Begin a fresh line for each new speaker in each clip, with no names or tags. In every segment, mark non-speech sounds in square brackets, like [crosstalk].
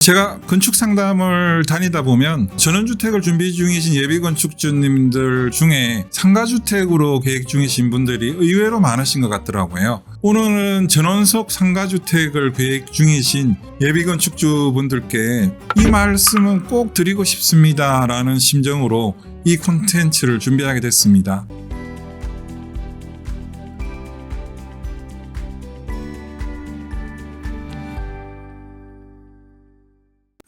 제가 건축 상담을 다니다 보면 전원주택을 준비 중이신 예비 건축주님들 중에 상가주택으로 계획 중이신 분들이 의외로 많으신 것 같더라고요. 오늘은 전원석 상가주택을 계획 중이신 예비 건축주분들께 이 말씀은 꼭 드리고 싶습니다 라는 심정으로 이 콘텐츠를 준비하게 됐습니다.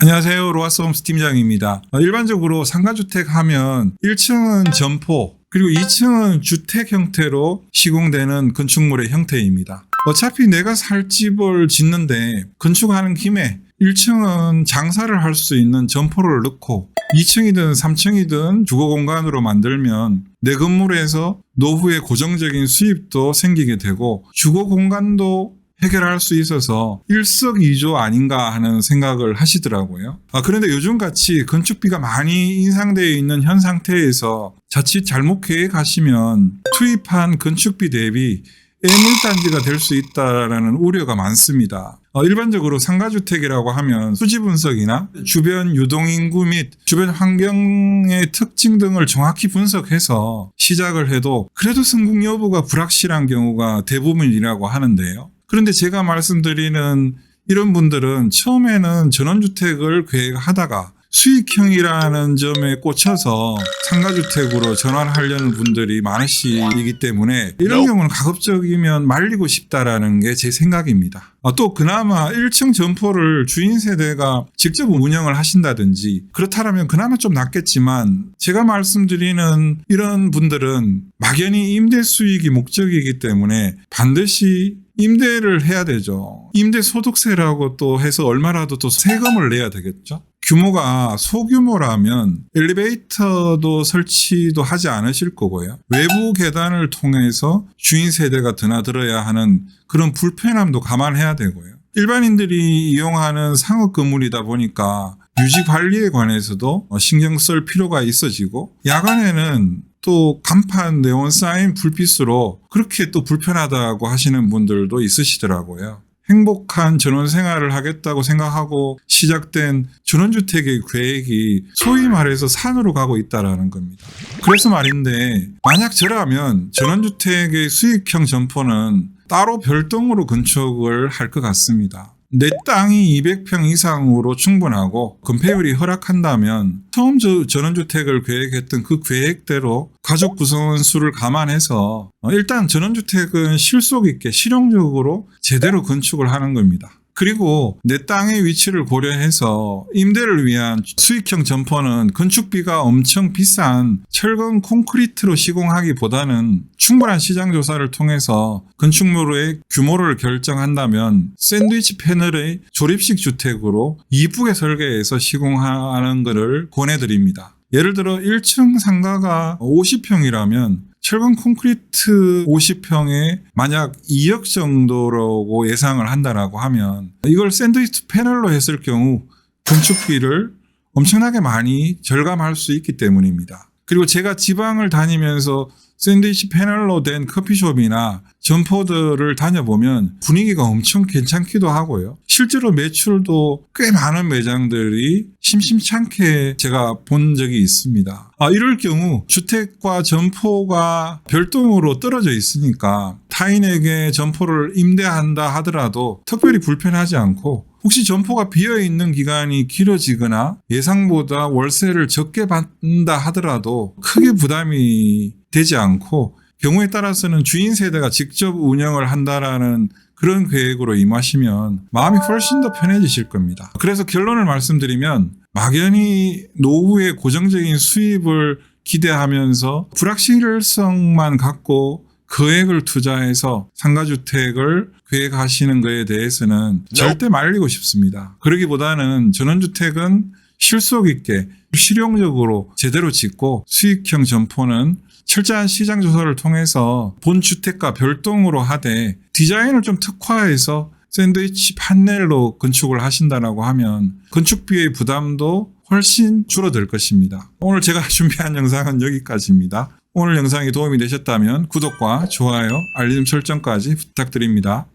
안녕하세요. 로아스 홈스 팀장입니다. 어, 일반적으로 상가주택 하면 1층은 점포, 그리고 2층은 주택 형태로 시공되는 건축물의 형태입니다. 어차피 내가 살 집을 짓는데 건축하는 김에 1층은 장사를 할 수 있는 점포를 넣고 2층이든 3층이든 주거 공간으로 만들면 내 건물에서 노후에 고정적인 수입도 생기게 되고 주거 공간도 해결할 수 있어서 일석이조 아닌가 하는 생각을 하시더라고요. 아, 그런데 요즘 같이 건축비가 많이 인상되어 있는 현 상태에서 자칫 잘못 계획하시면 투입한 건축비 대비 애물단지가 될 수 있다라는 우려가 많습니다. 어, 일반적으로 상가주택이라고 하면 수지 분석이나 주변 유동인구 및 주변 환경의 특징 등을 정확히 분석해서 시작을 해도 그래도 성공 여부가 불확실한 경우가 대부분이라고 하는데요. 그런데 제가 말씀드리는 이런 분들은 처음에는 전원주택을 계획하다가 수익형이라는 점에 꽂혀서 상가주택으로 전환 하려는 분들이 많으시기 때문에 이런 경우는 가급적이면 말리고 싶다라는 게 제 생각입니다. 아, 또 그나마 1층 점포를 주인 세대가 직접 운영을 하신다든지 그렇다면 그나마 좀 낫겠지만 제가 말씀드리는 이런 분들은 막연히 임대 수익이 목적이기 때문에 반드시 임대를 해야 되죠. 임대 소득세라고 또 해서 얼마라도 또 세금을 내야 되겠죠. 규모가 소규모라면 엘리베이터도 설치도 하지 않으실 거고요. 외부 계단을 통해서 주인 세대가 드나들어야 하는 그런 불편함도 감안해야 되고요. 일반인들이 이용하는 상업 건물이다 보니까 유지 관리에 관해서도 신경 쓸 필요가 있어지고 야간에는 또 간판 네온 사인 불빛으로 그렇게 또 불편하다고 하시는 분들도 있으시더라고요. 행복한 전원 생활을 하겠다고 생각하고 시작된 전원주택의 계획이 소위 말해서 산으로 가고 있다라는 겁니다. 그래서 말인데 만약 저라면 전원주택의 수익형 점포는 따로 별도로 건축을 할 것 같습니다. 내 땅이 200평 이상으로 충분하고 건폐율이 허락한다면 처음 저 전원주택을 계획했던 그 계획대로 가족 구성원 수를 감안해서 어, 일단 전원주택은 실속 있게 실용적으로 제대로 건축을 하는 겁니다. 그리고 내 땅의 위치를 고려해서 임대를 위한 수익형 점포는 건축비가 엄청 비싼 철근 콘크리트로 시공하기보다는 충분한 시장 조사를 통해서 건축물의 규모를 결정한다면 샌드위치 패널의 조립식 주택으로 이쁘게 설계해서 시공하는 것을 권해드립니다. 예를 들어 1층 상가가 50평이라면 철근 콘크리트 50평에 만약 2억 정도라고 예상을 한다라고 하면 이걸 샌드위치 패널로 했을 경우 건축비를 엄청나게 많이 절감할 수 있기 때문입니다. 그리고 제가 지방을 다니면서 샌드위치 패널로 된 커피숍이나 점포들을 다녀보면 분위기가 엄청 괜찮기도 하고요. 실제로 매출도 꽤 많은 매장들이 심심찮게 제가 본 적이 있습니다. 아, 이럴 경우 주택과 점포가 별도로 떨어져 있으니까 타인에게 점포를 임대한다 하더라도 특별히 불편하지 않고 혹시 점포가 비어 있는 기간이 길어지거나 예상보다 월세를 적게 받는다 하더라도 크게 부담이 되지 않고 경우에 따라서는 주인 세대가 직접 운영을 한다라는 그런 계획으로 임하시면 마음이 훨씬 더 편해지실 겁니다. 그래서 결론을 말씀드리면 막연히 노후의 고정적인 수입을 기대하면서 불확실성만 갖고 거액을 투자해서 상가주택을 계획하시는 것에 대해서는 절대 말리고 싶습니다. 그러기보다는 전원주택은 실속 있게 실용적으로 제대로 짓고 수익형 점포는 철저한 시장 조사를 통해서 본 주택과 별도로 하되 디자인을 좀 특화해서 샌드위치 판넬로 건축을 하신다라고 하면 건축비의 부담도 훨씬 줄어들 것입니다. 오늘 제가 [laughs] 준비한 영상은 여기까지입니다. 오늘 영상이 도움이 되셨다면 구독과 좋아요, 알림 설정까지 부탁드립니다.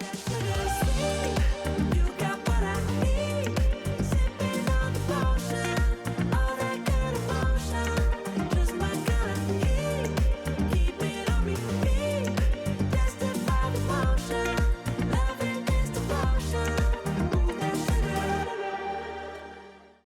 Thank you.